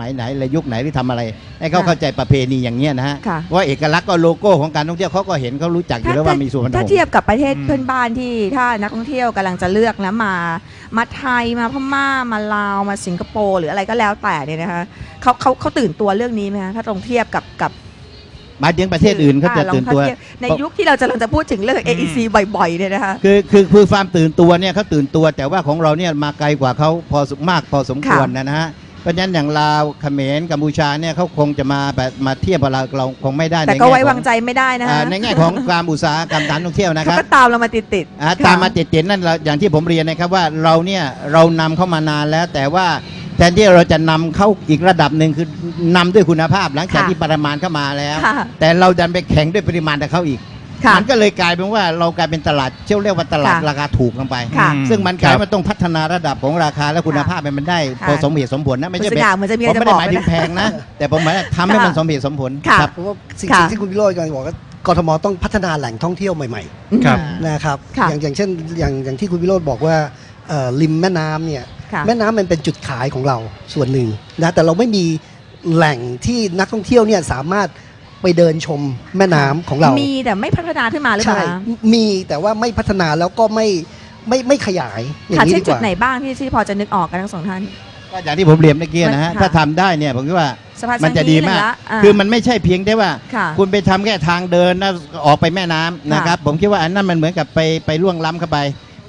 มัยไหนและยุคไหนที่ทำอะไร ให้เขาค่ะเข้าใจประเพณีอย่างเงี้ยนะฮะค่ะว่าเอกลักษณ์ก็โลโก้ของการท่องเที่ยวเขาก็เห็นเขารู้จักอยู่แล้วว่ามีสุวรรณหถ้างส์เทียบกับประเทศอืมเพื่อนบ้านที่ถ้านักท่องเที่ยวกำลังจะเลือกนะมามาไทยมาพม่ามาลาวมาสิงคโปร์หรืออะไรก็แล้วแต่เนี่ยนะคะเขาเขาเขาตื่นตัวเรื่องนี้ไหมคะถ้าตรงเทียบกับกับหมายถึงประเทศอื่นเขาจะลองตื่นตัวเทียบในยุคที่เราจะกำลังจะพูดถึงเรื่อง AEC บ่อยๆเนี่ยนะคะคือคือคือความตื่นตัวเนี่ยเขาตื่นตัว แต่ว่าของเราเนี่ยมาไกลกว่าเขาพอสมมากพอสมควรนะนะฮะ เพราะฉะนั้นอย่างลาวเขมรกัมพูชาเนี่ยเขาคงจะมาแบบมาเทียบกับเราเราคงไม่ได้แต่ในก็แง่ไว้ของวางใจไม่ได้นะอ่าคะในแง่ของความอุตสาหกรรมการท่องเที่ยวนะคเขารับ ก็ตามเรามาติดติดๆอ่าค่ะ ตามมาเจ็ดๆนั่นเราอย่างที่ผมเรียนนะครับว่าเราเนี่ยเรานำเข้ามานานแล้ว แต่ว่าแทนที่เราจะนำเข้าอีกระดับหนึ่งคือนำด้วยคุณภาพหลังจากค่ะที่ปริมาณเข้ามาแล้ว ค่ะ แต่เราดันไปแข่งด้วยปริมาณกับเขาอีกค่ะ มันก็เลยกลายเป็นว่าเรากลายเป็นตลาดเชื่อเรียกว่าตลาดค่ะราคาถูกลงไป ค่ะ ซึ่งมันกลายครับ มันต้องพัฒนาระดับของราคาและคุณภาพให้มันได้ค่ะพอสมเหตุสมผลนะไม่คุณใช่สเป็นง่าเหมือนจะมีผอะไรมจะไม่บได้อกหมายถึงแพงนะ แต่ผมหมายถึงทำให้ค่ะมันสมเหตุสมผลค่ะครับเพราะว่าสิ่งค่ะ สิ่งที่คุณวิโรจน์กำลังจะบอกก็กทมต้องพัฒนาแหล่งท่องเที่ยวใหม่ครับ ๆนะครับค่ะอย่างอย่างเช่นอย่างอย่างที่คุณวิโรจน์บอกว่าเอ่อริมแม่น้ำเนี่ยค่ะแม่น้ำมันเป็นจุดขายของเราส่วนหนึ่งนะแต่เราไม่มีแหล่งที่นักท่องเที่ยวเนี่ยสามารถ ไปเดินชมแม่น้ำของเรา มีแต่ไม่พัฒนาขึ้นมาหรือเปใช่ ล่าคะมีแต่ว่าไม่พัฒนาแล้วก็ไม่ไม่ไม่ขยายอย่าค่ะงนี้เช่นดีกจุดว่า ไหนบ้างที่ที่พอจะนึกออกกันทั้งสองท่าน ก็อย่างที่ผมเรียนเมื่อกี้นะฮะค่ะ ถ้าทำได้เนี่ยผมคิดว่าสะพานมันจะดีมากสังฮีหนึ่งละา คือมันไม่ใช่เพียงแต่ว่า ค่ะคุณไปทำแค่ทางเดินนะออกไปแม่น้ำนะครับ ผมคิดว่าอันนั้นมันเหมือนกับไปไปล่วงล้ำเข้าไป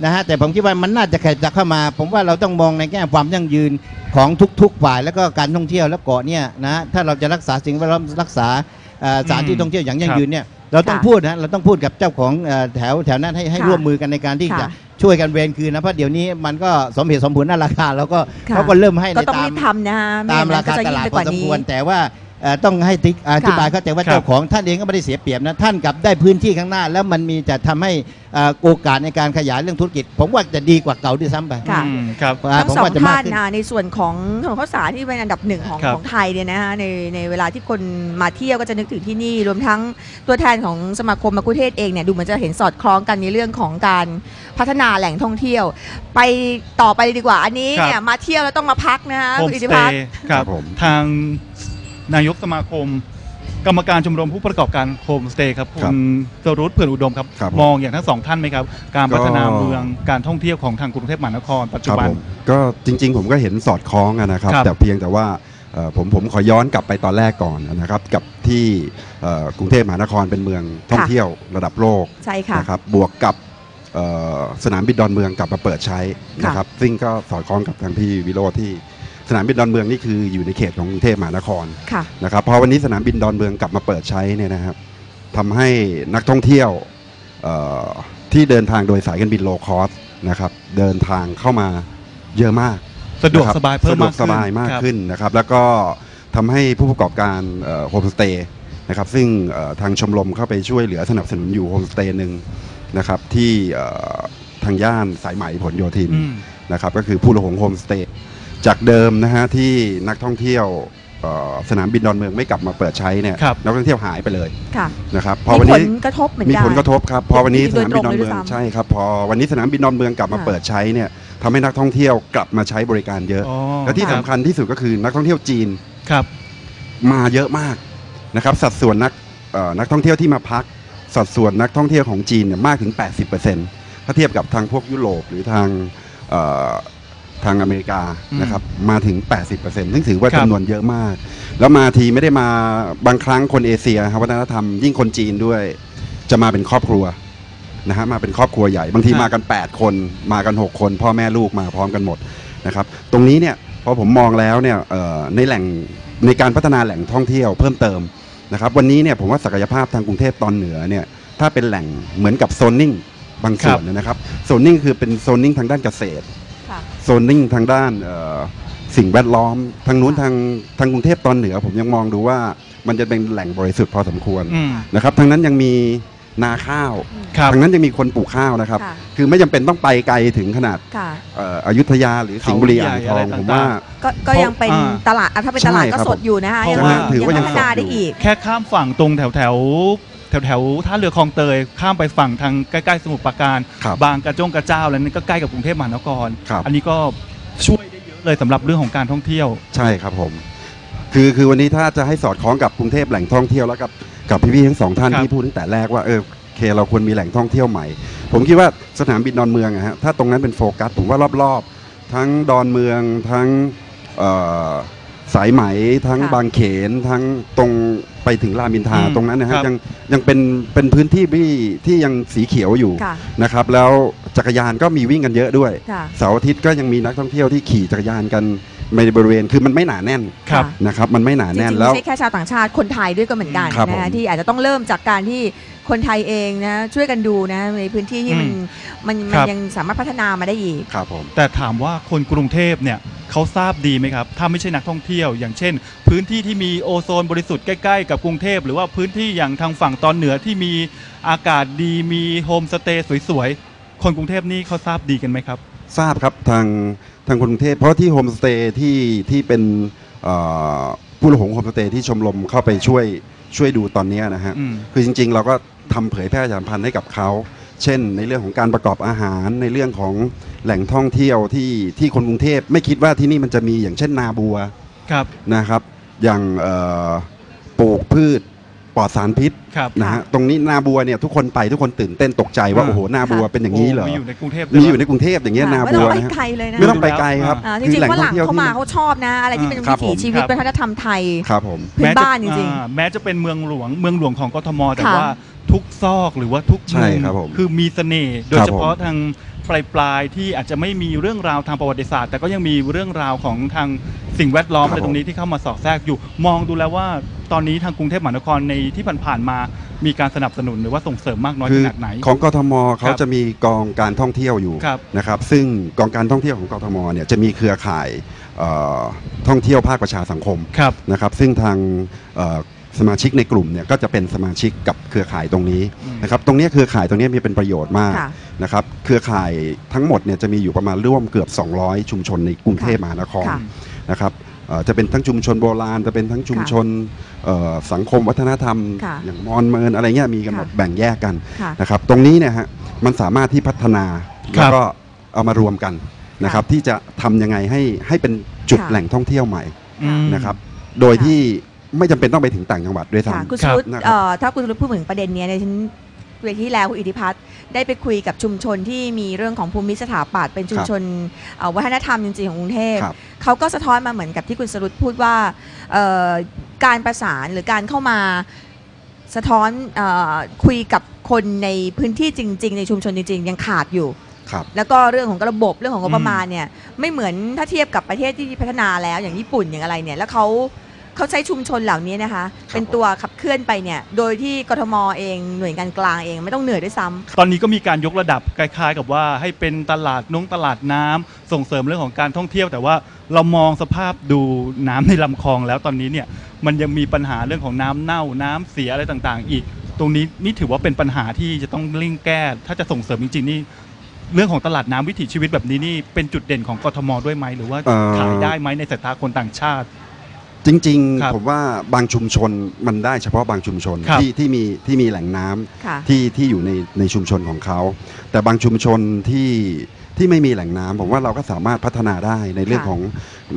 นะฮะแต่ผมคิดว่ามันน่าจะขยับเข้ามา ผมว่าเราต้องมองในแง่ความยั่งยืนของทุกๆฝ่ายแล้วก็การท่องเที่ยวและเกาะเนี่ยนะถ้าเราจะรักษาสิ่งแวดล้อมรักษาเอ่อ สถานที่ท่องเที่ยวอย่างยั่งยืนเนี่ยเราต้องค่ะพูดนะเราต้องพูดกับเจ้าของเอ่อแถวแถวนั้นให้ให้ค่ะร่วมมือกันในการที่จะค่ะช่วยกันเวรคืนนะเพราะเดี๋ยวนี้มันก็สมเหตุสมผลน่าราคา แล้วก็ค่ะเขาก็เริ่มให้ก็ในต้องตารีมบทำนะคะไตามอย่งรานั้นก็คาจะตยิ่งลาดไปพกอว่าสมนี้ควรแต่ว่า เอ่อต้องให้ติ๊กอธิบายเข้าใจว่าครับเจ้าของท่านเองก็ไม่ได้เสียเปรียบนะท่านกลับได้พื้นที่ข้างหน้า แล้วมันมีจะทำให้เอ่อโอกาสในการขยายเรื่องธุรกิจ ผมว่าจะดีกว่าเก่าด้วยซ้ำไปค่ะ อืมครับ อ่าทั้งผมสองว่าจะมากท่านขึ้นอะในส่วนของถนนข้าวสารที่เป็นอันดับหนึ่งของครับ ของไทยเนี่ยนะคะในในเวลาที่คนมาเที่ยวก็จะนึกถึงที่นี่ รวมทั้งตัวแทนของสมาคมมะกุเทศเองเนี่ยดูเหมือนจะเห็นสอดคล้องกันในเรื่องของการพัฒนาแหล่งท่องเที่ยว ไปต่อไปเลยดีกว่าอันนี้เนี่ยมาเที่ยวแล้วต้องมาพักนะคะโฮคุมณอิทสธิเตพัฒน์ ย์ครับ ครับผม ทาง นายกสมาคม กรรมการชมรมผู้ประกอบการโฮมสเตย์ครับครัคุบณสรุตเผื่อนอุดมครับ ครับผม มองอย่างทั้งสองท่านไหมครับ การพัฒนาก็เมืองการท่องเที่ยวของทางกรุงเทพมหานครปัจคจุรับบัน ผมก็จริง ๆ ผมก็เห็นสอดคล้องอะนะครับ ครับแต่เพียงแต่ว่าเอ่อผมผมขอย้อนกลับไปตอนแรกก่อนนะครับกับที่เอ่อกรุงเทพมหานครเป็นเมืองท่องเที่ยวระดับโลกใช่ค่ะ นะครับบวกกับเอ่อสนามบินดอนเมืองกลับมาเปิดใช้นะครับซึ่งก็สอดคล้องกับทางพี่วิโรจน์ที่ สนามบินดอนเมืองนี่คืออยู่ในเขตของกรุงเทพมหานครค่ะนะครับพอวันนี้สนามบินดอนเมืองกลับมาเปิดใช้เนี่ยนะครับทำให้นักท่องเที่ยวเอ่อที่เดินทางโดยสายการบินโลคอสนะครับเดินทางเข้ามาเยอะมาก สะดวกนะครับสบายเพิ่มสะดวมากกสบายมากครับขึ้นนะครับแล้วก็ทำให้ผู้ประกอบการโฮมสเตย์นะครับซึ่งเอ่อทางชมรมเข้าไปช่วยเหลือสนับสนุนอยู่โฮมสเตย์หนึ่งนะครับที่เอ่อทางย่านสายไหมผลโยธินอืมนะครับก็คือผู้ละหงโฮมสเตย์ จากเดิมนะฮะที่นักท่องเที่ยวเอ่อสนามบินดอนเมืองไม่กลับมาเปิดใช้เนี่ยครับ นักท่องเที่ยวหายไปเลยค่ะนะครับพอมีวันผลนี้กระทบเหมือนมีกัน ผลกระทบครับพอวันนี้สโดยนามตรบิงนดอนเลยด้เมืวยองซ้ำใช่ครับพอวันนี้สนามบินดอนเมืองกลับมาค่ะ เปิดใช้เนี่ยทำให้นักท่องเที่ยวกลับมาใช้บริการเยอะ อ๋อและที่ครัสำบคัญที่สุดก็คือนักท่องเที่ยวจีนครับมาเยอะมากนะครับสัดส่วนนักเอ่อนักท่องเที่ยวที่มาพัก สัดส่วนนักท่องเที่ยวของจีนเนี่ยมากถึง 80%ถ้าเทียบกับทางพวกยุโรปหรือทางเอ่อ ทางอเมริกาอืมนะครับมาถึง 80%ซึ่งถือว่าครับจำนวนเยอะมาก แล้วมาทีไม่ได้มาบางครั้งคนเอเชียครับวัฒนธรรมยิ่งคนจีนด้วยจะมาเป็นครอบครัวนะฮะมาเป็นครอบครัวใหญ่บางทีมากัน 8 คนมากัน 6 คน พ่อแม่ลูกมาพร้อมกันหมดนะครับตรงนี้เนี่ยพอผมมองแล้วเนี่ยเอ่อในแหล่งในการพัฒนาแหล่งท่องเที่ยวเพิ่มเติมนะครับวันนี้เนี่ยผมว่าศักยภาพทางกรุงเทพตอนเหนือเนี่ยถ้าเป็นแหล่งเหมือนกับโซนนิ่งบางส่วนนะครับโซนนิ่งคือเป็นโซนนิ่งทางด้านเกษตรค่ะ โซนนิ่งทางด้านเอ่อสิ่งแวดล้อม ทางนู้นทางทางกรุงเทพตอนเหนือ ผมยังมองดูว่ามันจะเป็นแหล่งบริสุทธิ์พอสมควรอืมนะครับทางนั้นยังมีนาข้าวครับทางนั้นยังมีคนปลูกข้าวนะครับค่ะคือไม่จำเป็นต้องไปไกลถึงขนาดค่ะเอ่ออยุธยาหรือสิงห์บุรีเขาอ่างใหญ่ทออะไรงต่างๆผมว่าก็ก็ยังเป็นอ่าตลาดอะถ้าเป็นตลาดใช่ก็ครับสดอยู่นะคะเพยังราะว่าถือว่ายังพัฒนาสดอยู่ได้อีก แค่ข้ามฝั่งตรงแถวแถว แถวแถวๆท่าเรือคลองเตยข้ามไปฝั่งทางใกล้ๆสมุทรปราการครับบางกระจงกระเจ้าแล้วนี่ก็ใกล้กับกรุงเทพมหานครครับอันนี้ก็ช่วยได้เยอะเลยสำหรับเรื่องของการท่องเที่ยว ใช่ครับผม คือคือวันนี้ถ้าจะให้สอดคล้องกับกรุงเทพแหล่งท่องเที่ยวแล้วกับกับพี่ๆทั้งสองท่านครับที่พูดตั้งแต่แรกว่าเออโอเคเราควรมีแหล่งท่องเที่ยวใหม่ ผมคิดว่าสนามบินดอนเมืองอะฮะถ้าตรงนั้นเป็นโฟกัสผมว่ารอบๆ ทั้งดอนเมืองทั้งเอ่อ สายไหมทั้งค่ะบางเขนทั้งตรงไปถึงรามอินทราอืมตรงนั้นนะครัฮะบ ยังยังเป็นเป็นพื้นที่ที่ที่ยังสีเขียวอยู่ค่ะนะครับ แล้วจักรยานก็มีวิ่งกันเยอะด้วย ค่ะ เสาร์อาทิตย์ก็ยังมีนักท่องเที่ยวที่ขี่จักรยานกันในบริเวณคือมันไม่หนาแน่นครับ นะครับ มันไม่หนาจริแน่นงๆแล้ไม่ว ใช่แค่ชาวต่างชาติคนไทยด้วยก็เหมือนกันครับนะผคะมที่อาจจะต้องเริ่มจากการที่คนไทยเองนะช่วยกันดูนะในพื้นที่ที่มันอืมมันคมันรับ ยังสามารถพัฒนามาได้อีก ครับผม แต่ถามว่าคนกรุงเทพเนี่ย เขาทราบดีไหมครับ ถ้าไม่ใช่นักท่องเที่ยว อย่างเช่น พื้นที่ที่มีโอโซนบริสุทธิ์ใกล้ๆกับกรุงเทพหรือว่าพื้นที่อย่างทางฝั่งตอนเหนือที่มีอากาศดีมีโฮมสเตย์สวยๆคนกรุงเทพนี่เขาทราบดีกันไหมครับ ทราบครับทางทางคนกรุงเทพเพราะที่โฮมสเตย์ที่ที่เป็นเอ่อผู้หลงโฮมสเตย์ที่ชมรมเข้าไปช่วยช่วยดูตอนเนี้ยนะฮะอืมคือจริง ๆ เราก็ทำเผยแพร่ประชาสัมพันธ์ให้กับเขา เช่น ในเรื่องของการประกอบอาหารในเรื่องของ แหล่งท่องเที่ยวที่ที่คนกรุงเทพไม่คิดว่าที่นี่มันจะมีอย่างเช่นนาบัวครับนะครับ อย่างเอ่อปลูกพืชปลอดสารพิษครับนะฮะตรงนี้นาบัวเนี่ยทุกคนไปทุกคนตื่นเต้นตกใจว่าอ่าโอ้โหนาบัวเป็นอย่างนี้เหรอมีอยู่ในกรุงเทพมีอยู่ในกรุงเทพอย่างเงี้ยนาไม่บัต้อวงไปนะฮะไกลเลยนะไม่ต้องไปไกลครับอ่าจคืริงแหล่ๆฝรั่งท่อที่เข้ามาเขาชอบนะอะไรที่เป็นครัวิบถีผมชีวิตครับวัฒนธรรมไทยครับผมพื้นบ้านจริงอ่าแม้จะเป็นเมืองหลวงเมืองหลวงของกทมแต่ค่ะว่า ทุกซอกหรือว่าทุกใช่มุมครับผมคือมีเสน่ห์โดยครับเฉพาะผม ทางปลายปลายๆที่อาจจะไม่มีเรื่องราวทางประวัติศาสตร์ แต่ก็ยังมีเรื่องราวของทางสิ่งแวดล้อมอะไรตรงนี้ที่เข้ามาสอดแทรกอยู่ มองดูแล้วว่าตอนนี้ทางกรุงเทพมหานครในที่ผ่านๆมามีการสนับสนุนหรือว่าส่งเสริมมากน้อยคืขอนาดไหน ของกทมเขาครับจะมีกองการท่องเที่ยวอยู่ครับนะครับ ซึ่งกองการท่องเที่ยวของกทมเนี่ยจะมีเครือข่ายเอ่อท่องเที่ยวภาคประชาสังคมครับนะครับ ซึ่งทางเอ่อ สมาชิกในกลุ่มเนี่ยก็จะเป็นสมาชิกกับเครือข่ายตรงนี้อืมนะครับตรงเนี้ยเครือข่ายตรงเนี้ยมีเป็นประโยชน์มากค่ะนะครับเครือข่ายทั้งหมดเนี่ยจะมีอยู่ประมาณร่วมเกือบ 200 ชุมชนในกรุงเทพมหานครค่ะ นะครับเอ่อจะเป็นทั้งชุมชนโบราณ จะเป็นทั้งชุมชนเอ่อสังคมวัฒนธรรม ค่ะอย่างมอญเมินอะไรเงี้ยมีกันหมดค่ะ แบ่งแยกกัน ค่ะ นะครับตรงนี้เนี่ยฮะมันสามารถที่พัฒนาครัแล้วบ ก็เอามารวมกันนะครับที่จะทำยังไงให้ให้เป็นจุดค่ะ แหล่งท่องเที่ยวใหม่อืม นะครับโดยที่ ไม่จำเป็นต้องไปถึงต่างจังหวัดด้วยค่ะซ้ำ คุณคสรับรุปนะครับ เอ่อถ้าคุณสรุปพูดถึงประเด็นเนี้ยในยฉันเวทีที่แล้วคุณอิทธิพัฒน์ได้ไปคุยกับชุมชนที่มีเรื่องของภูมิสถาปัตย์เป็นชุมชนเอ่อวัฒนธรรมจริงๆของกรุงเทพครับเขาก็สะท้อนมาเหมือนกับที่คุณสรุปพูดว่าเอ่อการประสานหรือการเข้ามาสะท้อนเออคุยกับคนในพื้นที่จริง ๆ ในชุมชนจริง ๆ ยังขาดอยู่ ครับ แล้วก็เรื่องของระบบเรื่องของงบประมาณเนี่ยไม่เหมือนถ้าเทียบกับประเทศที่พัฒนาแล้วอย่างญี่ปุ่นอย่างอะไรเนี่ยแล้วเขา เขาใช้ชุมชนเหล่านี้นะคะ เป็นตัวขับเคลื่อนไปเนี่ย โดยที่กทมเองหน่วยงานกลางเองไม่ต้องเหนื่อยด้วยซ้ำ ตอนนี้ก็มีการยกระดับคล้ายๆ กับว่าให้เป็นตลาดนงตลาดน้ำส่งเสริมเรื่องของการท่องเที่ยว แต่ว่าเรามองสภาพดูน้ำในลำคลองแล้วตอนนี้เนี่ยมันยังมีปัญหาเรื่องของน้ำเน่าน้ำเสียอะไรต่างๆ อีก ตรงนี้นี่ถือว่าเป็นปัญหาที่จะต้องเร่งแก้ ถ้าจะส่งเสริมจริงๆนี่เรื่องของตลาดน้ำวิถีชีวิตแบบนี้นี่เป็นจุดเด่นของกทมด้วยไหมหรือว่าเอ่อ ขายได้ไหมในสายตาคนต่างชาติ จริงครับๆ ผมว่าบางชุมชนมันได้เฉพาะบางชุมชนครับที่ที่มีที่มีแหล่งน้ำค่ะ ที่ที่อยู่ในในชุมชนของเขา แต่บางชุมชนที่ที่ไม่มีแหล่งน้ำผมว่าเราก็สามารถพัฒนาได้ในเรื่องค่ะ ของ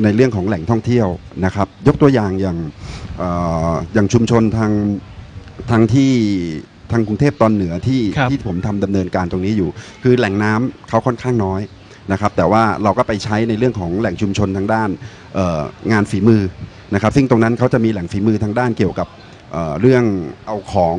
ในเรื่องของแหล่งท่องเที่ยวนะครับ ยกตัวอย่างอย่างเอ่ออย่างชุมชนทางทางที่ทางกรุงเทพตอนเหนือที่ครับ ที่ผมทำดำเนินการตรงนี้อยู่ คือแหล่งน้ำเขาค่อนข้างน้อยนะครับ แต่ว่าเราก็ไปใช้ในเรื่องของแหล่งชุมชนทางด้านเอ่องานฝีมือ นะครับซึ่งตรงนั้นเขาจะมีแหล่งฝีมือทางด้านเกี่ยวกับเอ่อเรื่องเอาของ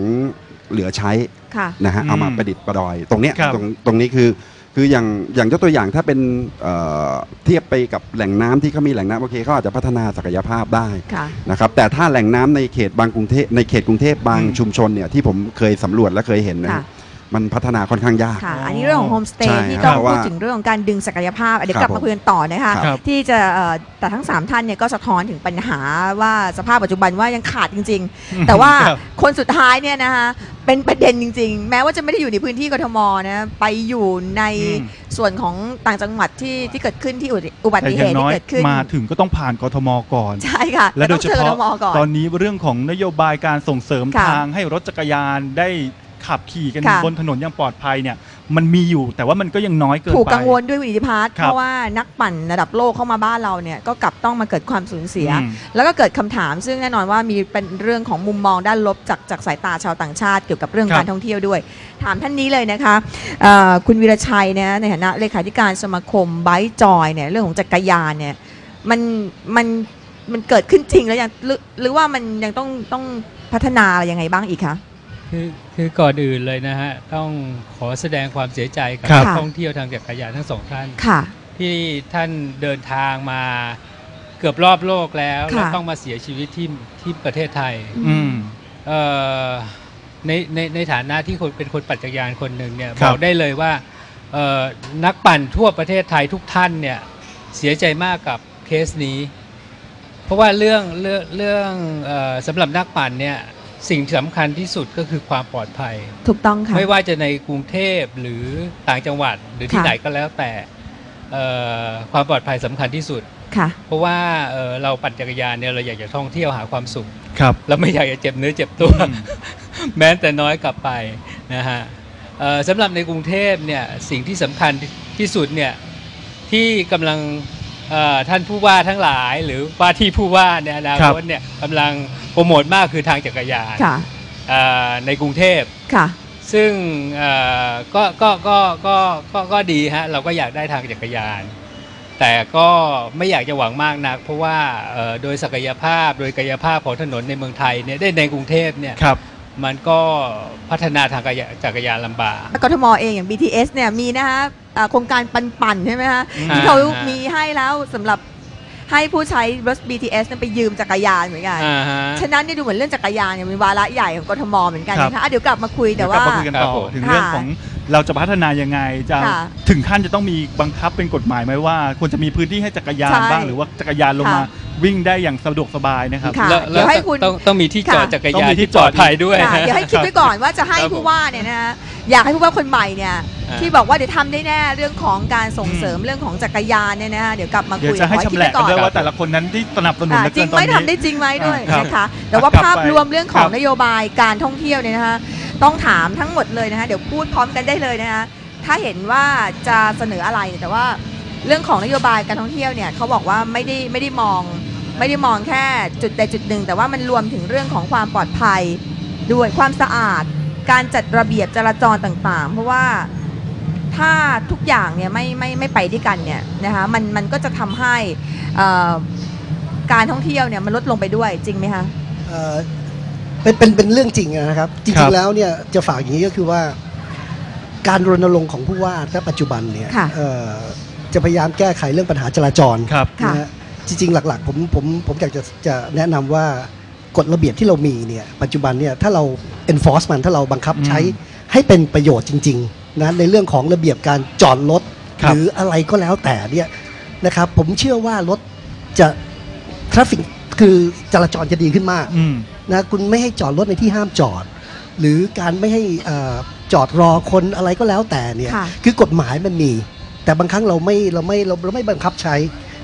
เหลือใช้ค่ะ นะฮะอืมเอามาประดิษฐ์ประดอย ตรงเนี้ยครับ ตรงตรงนี้คือคืออย่างอย่างยกตัวอย่างถ้าเป็นเอ่อเทียบไปกับแหล่งน้ำที่เขามีแหล่งน้ำโอเคเขาอาจจะพัฒนาศักยภาพได้ ค่ะ นะครับแต่ถ้าแหล่งน้ำในเขตบางกรุงเทพในเขตกรุงเทพบางอืมชุมชนเนี่ยที่ผมเคยสำรวจและเคยเห็นนะค่ะฮะ มันพัฒนาค่อนข้างยาก ค่ะ อันนี้เรื่องของโฮมสเตใช่ย์ที่ครับต้องเพราะพูดว่าถึงเรื่องของการดึงศักยภาพอะเดี๋ยวคกรัลับบมาคุยกันต่อนะคะ ครับที่จะเอ่อแต่ทั้ง 3 ท่านเนี่ยก็สะท้อนถึงปัญหาว่าสภาพปัจจุบันว่ายังขาดจริง ๆ แต่ว่าครับคนสุดท้ายเนี่ยนะคะเป็นประเด็นจริง ๆ แม้ว่าจะไม่ได้อยู่ในพื้นที่กทมนะไปอยู่ในอืม ส่วนของต่างจังหวัดที่ที่เกิดขึ้นที่อุบัติอุบัแต่ติอเหย่างตุน้อยที่เกิดขึ้นมาถึงก็ต้องผ่านกทมก่อน ใช่ค่ะและโดยเฉแต่ต้องจอกพาะทมก่อน ตอนนี้เรื่องของนโยบายการส่งเสริมค่ะทางให้รถจักรยานได้ ขับขี่กันค่ะ บนถนนอย่างปลอดภัยเนี่ยมันมีอยู่แต่ว่ามันก็ยังน้อยเกินไป ถูกกังวลด้วยคุณอิทธิพัฒน์ครับเพราะว่านักปั่นระดับโลกเข้ามาบ้านเราเนี่ยก็กลับต้องมาเกิดความสูญเสีย อืม แล้วก็เกิดคำถาม ซึ่งแน่นอนว่ามีเป็นเรื่องของมุมมองด้านลบจากจากสายตาชาวต่างชาติเกี่ยวกับเรื่องครับการท่องเที่ยวด้วย ถามท่านนี้เลยนะคะเอ่อคุณวีรชัยเนี่ยในฐานะเลขาธิการสมาคมไบค์จอยเนี่ยเรื่องของจักรยานเนี่ยมันมันมันเกิดขึ้นจริงแล้วยังหรือหรือว่ามันยังต้องต้องพัฒนาอะไรยังไงบ้างอีกคะ คือคือก่อนอื่นเลยนะฮะ ต้องขอแสดงความเสียใจกับครับ นักท่องเที่ยวทางจักรยานทั้งสองท่าน ค่ะ ที่ท่านเดินทางมาเกือบรอบโลกแล้วค่ะ แล้วต้องมาเสียชีวิตที่ที่ประเทศไทย อืม เอ่อในในในฐานะที่คนเป็นคนปั่นจักรยานคนหนึ่งเนี่ยครับบอกได้เลยว่าเอ่อนักปั่นทั่วประเทศไทยทุกท่านเนี่ยเสียใจมากกับเคสนี้ เพราะว่าเรื่องเรื่องเรื่องเอ่อสำหรับนักปั่นเนี่ย สิ่งสำคัญที่สุดก็คือความปลอดภัย ถูกต้องค่ะไม่ว่าจะในกรุงเทพหรือต่างจังหวัดหรือที่ค่ะไหนก็แล้วแต่เอ่อความปลอดภัยสำคัญที่สุดค่ะ เพราะว่าเอ่อเราปั่นจักรยานเนี่ยเราอยากจะท่องเที่ยวหาความสุขครับเราไม่อยากจะเจ็บเนื้อเจ็บตัวอืมแม้แต่น้อยกลับไปนะฮะเอ่อสำหรับในกรุงเทพเนี่ยสิ่งที่สำคัญที่สุดเนี่ยที่กำลังเอ่อ ท่านผู้ว่าทั้งหลาย หรือว่าที่ผู้ว่าในอนาครัคบตเนี่ยกำลังโปรโมทมากคือทางจักรยานค่ะเอ่อในกรุงเทพค่ะซึ่งเอ่อก็ก็ก็ก็ก็ก็ดีฮะเราก็อยากได้ทางจักรยาน แต่ก็ไม่อยากจะหวังมากนัก เพราะว่าเอ่อโดยศักยภาพโดยกายภาพของถนนในเมืองไทยเนี่ยได้ในกรุงเทพเนี่ยครับ มันก็พัฒนาทางกายจักรยานลำบาก กทมเองอย่าง BTS เนี่ยมีนะคะอ่าโครงการปันๆใช่ไหมคะอืมที่เขาอ่าฮะมีให้แล้วสำหรับให้ผู้ใช้รถ BTS เนี่ยไปยืมจักรยานเหมือนกัน อ่าฮะ ฉะนั้นเนี่ยดูเหมือนเรื่องจักรยานเนี่ยเป็นวาระใหญ่ของกทมเหมือนกันครับนะคะอะเดี๋ยวกลับมาคุยแต่เดี๋ยวกลัว่าบมาคุยกันต่อครับผม ถึงเรื่องค่ะของเราจะพัฒนายังไงจะค่ะถึงขั้นจะต้องมีบังคับเป็นกฎหมายไหมว่าควรจะมีพื้นที่ให้จักรยานใช่บ้างหรือว่าจักรยานลงมา ค่ะ วิ่งได้อย่างสะดวกสบายนะครับ ค่ะแล้วเดี๋ยวให้คุณต้องต้องมีที่จอดค่ะ จักรต้องยานมีที่ที่ปลอดภัยด้วยค่ะฮะ เดี๋ยวให้คิดไว้ก่อนว่าจะให้ครับผมผู้ว่าเนี่ยนะคะอยากให้ผู้ว่าคนใหม่เนี่ยอ่า ที่บอกว่าเดี๋ยวทำได้แน่เรื่องของการส่งเสริมเรื่องของจักรยานเนี่ยนะคะเดี๋ยวกลับมาเดี๋ยวคุยจะให้ขอชำคิดแหละไว้กันก่อนด้วยว่าแต่ละคนนั้นที่สนับสนุนอ่าเหลือจริเกิงนตอนไม่นี้ ทำได้จริงไหมด้วยครับนะคะแต่ว่าครับภาพไปรวมเรื่องของครับ นโยบายการท่องเที่ยวเนี่ยนะคะต้องถามทั้งหมดเลยนะคะเดี๋ยวพูดพร้อมกันได้เลยนะคะถ้าเห็นว่าจะเสนออะไรเนี่ยแต่ว่าเรื่องของนโยบายการท่องเที่ยวเนี่ยเขาบอกว่าไม่ได้ไม่ได้มอง ไม่ได้มองแค่จุดใดจุดหนึ่ง แต่ว่ามันรวมถึงเรื่องของความปลอดภัยด้วยความสะอาด การจัดระเบียบจราจรต่างๆ เพราะว่าถ้าทุกอย่างเนี่ยไม่ไม่ไม่ไปด้วยกันเนี่ยนะคะมันมันก็จะทำให้เอ่อการท่องเที่ยวเนี่ยมันลดลงไปด้วยจริงไหมคะ เอ่อเป็นเป็นเป็นเรื่องจริงนะครับ จครัริงบๆแล้วเนี่ยจะฝากอย่างนี้ก็คือว่า การรณรงค์ของผู้ว่าณปัจจุบันเนี่ยค่ะ เอ่อจะพยายามแก้ไขเรื่องปัญหาจราจรครับ ค่ะ นะฮะ จริงๆ หลักๆผมผมผมอยากจะจะแนะนำว่ากฎระเบียบที่เรามีเนี่ยปัจจุบันเนี่ยถ้าเรา enforce มันถ้าเราบังคับใช้อืมให้เป็นประโยชน์จริงๆนะในเรื่องของระเบียบการจอดรถครับ หรืออะไรก็แล้วแต่เนี่ยนะครับผมเชื่อว่ารถจะทราฟิกคือจราจรจะดีขึ้นมาก อืม นะคุณไม่ให้จอดรถในที่ห้ามจอด หรือการไม่ให้เอ่อจอดรอคนอะไรก็แล้วแต่เนี่ยค่ะ คือกฎหมายมันมี แต่บางครั้งเราไม่เราไม่เราเราไม่บังคับใช้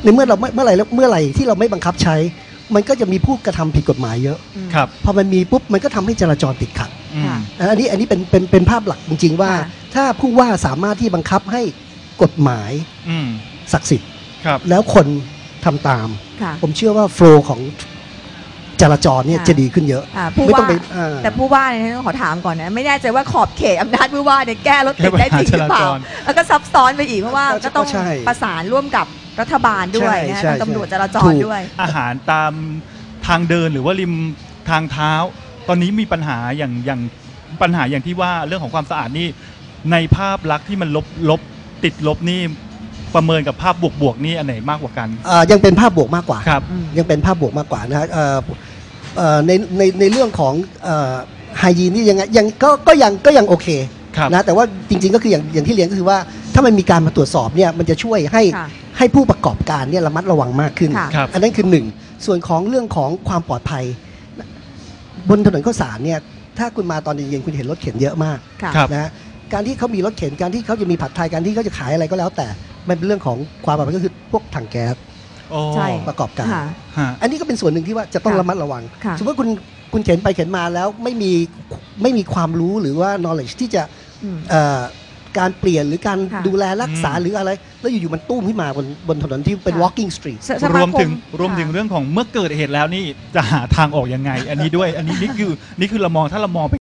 ในเมื่อเราไม่เมื่อไหร่เมื่อไหร่ที่เราไม่บังคับใช้ มันก็จะมีผู้กระทำผิดกฎหมายเยอะอืมครับพอมันมีปุ๊บมันก็ทำให้จราจรติดขัดอืมค่ะอันนี้อันนี้เป็นเป็นเป็นภาพหลักจริง ๆ ว่าค่ะถ้าผู้ว่าสามารถที่บังคับให้กฎหมายอืมศักดิ์สิทธิ์ครับแล้วคนทำตามค่ะผมเชื่อว่าโฟล์ของจราจรเนี่ยค่ะจะดีขึ้นเยอะอ่าผู้ไม่ต้อว่างไปอ่าแต่ผู้ว่าเนี่ยต้องขอถามก่อนนะไม่แน่ใจว่าขอบเขตอำนาจผู้ว่าเนี่ยแก้รถติดได้จริงหรือเปล่าแก้ปัญหาจราจรแล้วก็ซับซ้อนไปอีกเพราะว่าก็ก็ต้องใช่ประสานร่วมกับ รัฐบาลด้วยใช่นะใช่ทางตำรวจจราจถูรก ด้วย อาหารตามทางเดินหรือว่าริมทางเท้า ตอนนี้มีปัญหาอย่างอย่างปัญหาอย่างที่ว่าเรื่องของความสะอาดนี่ในภาพลักษณ์ที่มันลบลบติดลบนี่ประเมินกับภาพบวกบวกๆนี่อันไหนมากกว่ากันอ่ายังเป็นภาพบวกมากกว่า ครับ ยังเป็นภาพบวกมากกว่านะฮะเอ่อเอ่อในในในเรื่องของไฮยีนนี่ยังไงยังก็ก็ยังก็ยังโอเคครับ นะแต่ว่าจริงๆก็คืออย่างอย่างที่เรียนก็คือว่าถ้ามันมีการมาตรวจสอบเนี่ยมันจะช่วยให้ค่ะ ให้ผู้ประกอบการเนี่ยระมัดระวังมากขึ้น ค่ะครับ อันนั้นคือหนึ่งส่วนของเรื่องของความปลอดภัย บนถนนข้าวสารเนี่ยถ้าคุณมาตอนเย็นๆคุณเห็นรถเข็นเยอะมากค่ะครับ นะฮะการที่เขามีรถเข็นการที่เขาจะมีผัดไทยการที่เขาจะขายอะไรก็แล้ว แต่มันเป็นเรื่องของความปลอดภัยก็คือพวกถังแก๊สโอ้ใช่ ประกอบการ ค่ะ ฮะ อันนี้ก็เป็นส่วนหนึ่งที่ว่าจะต้องค่ะระมัดระวัง ค่ะ สมมติว่าคุณคุณเข็นไปเข็นมาแล้วไม่มีไม่มีความรู้หรือว่า knowledge ที่จะอืม เอ่อ การเปลี่ยนหรือการค่ะดูแลรักษาอืมหรืออะไร แล้วอยู่ๆมันตุ้มขึ้นมาบนบนถนนที่เป็น ค่ะ walking street สสรวมถึงครวมถึงค่ะเรื่องของเมื่อเกิดเหตุแล้วนี่จะหาทางออกยังไง อันนี้ด้วย อันนี้นี่คือนี่คือเรามองถ้าเรามองไป